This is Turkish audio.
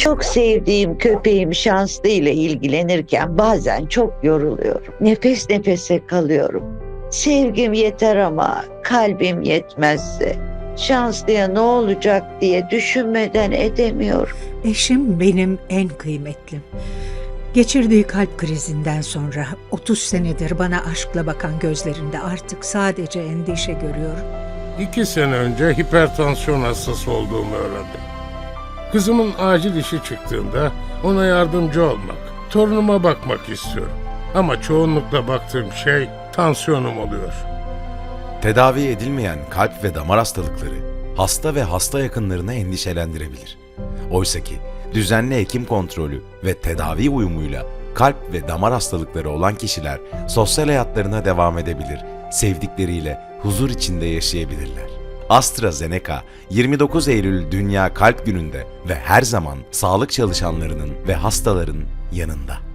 Çok sevdiğim köpeğim şanslı ile ilgilenirken bazen çok yoruluyorum. Nefes nefese kalıyorum. Sevgim yeter ama kalbim yetmezse şanslıya ne olacak diye düşünmeden edemiyorum. Eşim benim en kıymetlim. Geçirdiği kalp krizinden sonra 30 senedir bana aşkla bakan gözlerinde artık sadece endişe görüyorum. İki sene önce hipertansiyon hastası olduğumu öğrendim. Kızımın acil işi çıktığında ona yardımcı olmak, torunuma bakmak istiyorum. Ama çoğunlukla baktığım şey tansiyonum oluyor. Tedavi edilmeyen kalp ve damar hastalıkları hasta ve hasta yakınlarını endişelendirebilir. Oysa ki düzenli hekim kontrolü ve tedavi uyumuyla kalp ve damar hastalıkları olan kişiler sosyal hayatlarına devam edebilir, sevdikleriyle huzur içinde yaşayabilirler. AstraZeneca 29 Eylül Dünya Kalp Günü'nde ve her zaman sağlık çalışanlarının ve hastaların yanında.